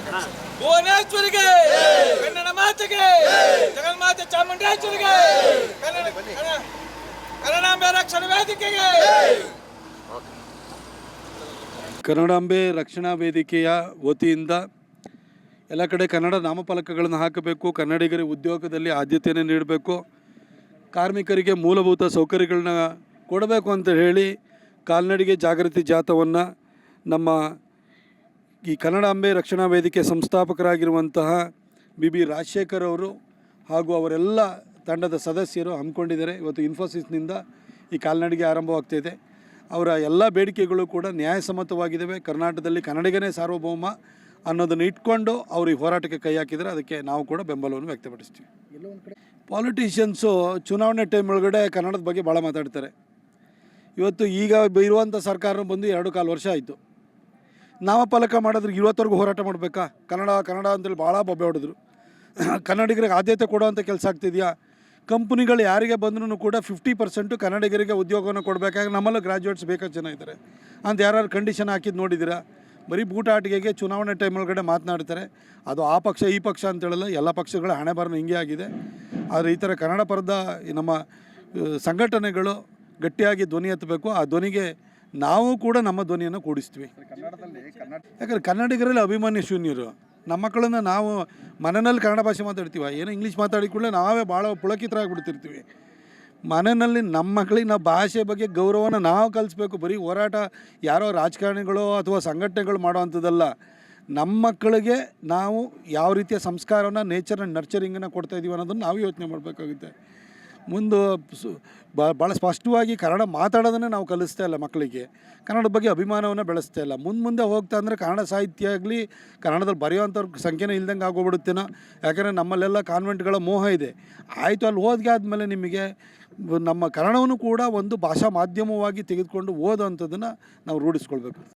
ಭುವನೇಶ್ವರಿಗೆ, ಕನ್ನಡ ಮಾತೆಗೆ, ಜಗನ್ಮಾತೆ ಚಾಮುಂಡೇಶ್ವರಿಗೆ, ಕನ್ನಡ, ಕನ್ನಡ- ಕನ್ನಡಾಂಬೆ ರಕ್ಷಣಾ ವೇದಿಕೆಗೆ. ಕನ್ನಡಾಂಬೆ ರಕ್ಷಣಾ ವೇದಿಕೆಯ ವತಿಯಿಂದ ಎಲ್ಲ ಕಡೆ ಕನ್ನಡ ನಾಮಫಲಕಗಳನ್ನು ಹಾಕಬೇಕು, ಕನ್ನಡಿಗರಿಗೆ ಉದ್ಯೋಗದಲ್ಲಿ ಆದ್ಯತೆಯನ್ನು ನೀಡಬೇಕು, ಕಾರ್ಮಿಕರಿಗೆ ಮೂಲಭೂತ ಸೌಕರ್ಯಗಳನ್ನ ಕೊಡಬೇಕು ಅಂತ ಹೇಳಿ ಕಾಲ್ನಡಿಗೆ ಜಾಗೃತಿ ಜಾಥವನ್ನು ನಮ್ಮ ಈ ಕನ್ನಡಾಂಬೆ ರಕ್ಷಣಾ ವೇದಿಕೆ ಸಂಸ್ಥಾಪಕರಾಗಿರುವಂತಹ ಬಿ ಬಿ ರಾಜಶೇಖರ್ ಅವರು ಹಾಗೂ ಅವರೆಲ್ಲ ತಂಡದ ಸದಸ್ಯರು ಹಮ್ಮಿಕೊಂಡಿದ್ದಾರೆ. ಇವತ್ತು ಇನ್ಫೋಸಿಸ್ನಿಂದ ಈ ಕಾಲ್ನಡಿಗೆ ಆರಂಭವಾಗ್ತಿದೆ. ಅವರ ಎಲ್ಲ ಬೇಡಿಕೆಗಳು ಕೂಡ ನ್ಯಾಯಸಮ್ಮತವಾಗಿದ್ದಾವೆ. ಕರ್ನಾಟಕದಲ್ಲಿ ಕನ್ನಡಿಗನೇ ಸಾರ್ವಭೌಮ ಅನ್ನೋದನ್ನು ಇಟ್ಕೊಂಡು ಅವರು ಈ ಹೋರಾಟಕ್ಕೆ ಕೈ ಹಾಕಿದರೆ ಅದಕ್ಕೆ ನಾವು ಕೂಡ ಬೆಂಬಲವನ್ನು ವ್ಯಕ್ತಪಡಿಸ್ತೀವಿ. ಪಾಲಿಟಿಷಿಯನ್ಸು ಚುನಾವಣೆ ಟೈಮ್ ಒಳಗಡೆ ಕನ್ನಡದ ಬಗ್ಗೆ ಭಾಳ ಮಾತಾಡ್ತಾರೆ. ಇವತ್ತು ಈಗ ಇರುವಂಥ ಸರ್ಕಾರ ಬಂದು ಎರಡು ಕಾಲು ವರ್ಷ ಆಯಿತು. ನಾಮಫಲಕ ಮಾಡಿದ್ರೆ ಇವತ್ತವರೆಗೂ ಹೋರಾಟ ಮಾಡಬೇಕಾ? ಕನ್ನಡ ಕನ್ನಡ ಅಂತೇಳಿ ಭಾಳ ಬೊಬ್ಬೆ ಹೊಡೆದ್ರು. ಕನ್ನಡಿಗರಿಗೆ ಆದ್ಯತೆ ಕೊಡುವಂಥ ಕೆಲಸ ಆಗ್ತಿದೆಯಾ? ಕಂಪ್ನಿಗಳು ಯಾರಿಗೆ ಬಂದ್ರೂ ಕೂಡ ಫಿಫ್ಟಿ ಪರ್ಸೆಂಟು ಕನ್ನಡಿಗರಿಗೆ ಉದ್ಯೋಗವನ್ನು ಕೊಡಬೇಕಾಗಿ ನಮ್ಮಲ್ಲೂ ಗ್ರಾಜ್ಯುಯೇಟ್ಸ್ ಬೇಕಾದ ಜನ ಇದ್ದಾರೆ ಅಂತ ಯಾರು ಕಂಡೀಷನ್ ಹಾಕಿದ್ದು ನೋಡಿದ್ದೀರಾ ಬರೀ ಬೂಟಾಟಿಕೆಗೆ ಚುನಾವಣೆ ಟೈಮ್ ಒಳಗಡೆ ಮಾತನಾಡ್ತಾರೆ. ಅದು ಆ ಪಕ್ಷ, ಈ ಪಕ್ಷ ಅಂತೇಳಲ್ಲ ಎಲ್ಲ ಪಕ್ಷಗಳ ಹಣೆ ಹಿಂಗೆ ಆಗಿದೆ. ಆದರೆ ಈ ಥರ ಕನ್ನಡ ಪರದ ನಮ್ಮ ಸಂಘಟನೆಗಳು ಗಟ್ಟಿಯಾಗಿ ಧ್ವನಿ ಎತ್ತಬೇಕು. ಆ ಧ್ವನಿಗೆ ನಾವು ಕೂಡ ನಮ್ಮ ಧ್ವನಿಯನ್ನು ಕೂಡಿಸ್ತೀವಿ. ಯಾಕಂದ್ರೆ ಕನ್ನಡಿಗರಲ್ಲಿ ಅಭಿಮಾನಿ ಶೂನ್ಯರು. ನಮ್ಮ ಮಕ್ಕಳನ್ನು ನಾವು ಮನೆಯಲ್ಲಿ ಕನ್ನಡ ಭಾಷೆ ಮಾತಾಡ್ತೀವ, ಏನೋ ಇಂಗ್ಲೀಷ್ ಮಾತಾಡಿ ಕೂಡಲೇ ನಾವೇ ಭಾಳ ಪುಳಕಿತರಾಗ್ಬಿಡ್ತಿರ್ತೀವಿ ಮನೆಯಲ್ಲಿ ನಮ್ಮ ಮಕ್ಕಳಿಗೆ ನಾವು ಭಾಷೆ ಬಗ್ಗೆ ಗೌರವನ ನಾವು ಕಲಿಸ್ಬೇಕು, ಬರೀ ಹೋರಾಟ ಯಾರೋ ರಾಜಕಾರಣಿಗಳು ಅಥವಾ ಸಂಘಟನೆಗಳು ಮಾಡೋ ಅಂಥದ್ದಲ್ಲ. ನಮ್ಮ ಮಕ್ಕಳಿಗೆ ನಾವು ಯಾವ ರೀತಿಯ ಸಂಸ್ಕಾರವನ್ನು ಆ್ಯಂಡ್ ನರ್ಚರಿಂಗನ್ನು ಕೊಡ್ತಾ ಇದೀವಿ ಅನ್ನೋದನ್ನು ನಾವು ಯೋಚನೆ ಮಾಡಬೇಕಾಗುತ್ತೆ. ಮುಂದೆ ಸು ಭಾಳ ಸ್ಪಷ್ಟವಾಗಿ ಕನ್ನಡ ಮಾತಾಡೋದನ್ನೇ ನಾವು ಕಲಿಸ್ತಾ ಇಲ್ಲ ಮಕ್ಕಳಿಗೆ. ಕನ್ನಡದ ಬಗ್ಗೆ ಅಭಿಮಾನವನ್ನು ಬೆಳೆಸ್ತಾ ಇಲ್ಲ. ಮುಂದೆ ಮುಂದೆ ಹೋಗ್ತಾ ಅಂದರೆ ಕನ್ನಡ ಸಾಹಿತ್ಯ ಆಗಲಿ, ಕನ್ನಡದಲ್ಲಿ ಬರೆಯುವಂಥವ್ರ ಸಂಖ್ಯೆನೇ ಇಲ್ದಂಗೆ ಆಗೋಗ್ಬಿಡುತ್ತೇನೋ ಯಾಕಂದರೆ ನಮ್ಮಲ್ಲೆಲ್ಲ ಕಾನ್ವೆಂಟ್ಗಳ ಮೋಹ ಇದೆ. ಆಯಿತು, ಅಲ್ಲಿ ಹೋದ್ಗೆ ಆದಮೇಲೆ ನಿಮಗೆ ನಮ್ಮ ಕನ್ನಡವನ್ನು ಕೂಡ ಒಂದು ಭಾಷಾ ಮಾಧ್ಯಮವಾಗಿ ತೆಗೆದುಕೊಂಡು ಓದೋವಂಥದ್ದನ್ನು ನಾವು ರೂಢಿಸ್ಕೊಳ್ಬೇಕು.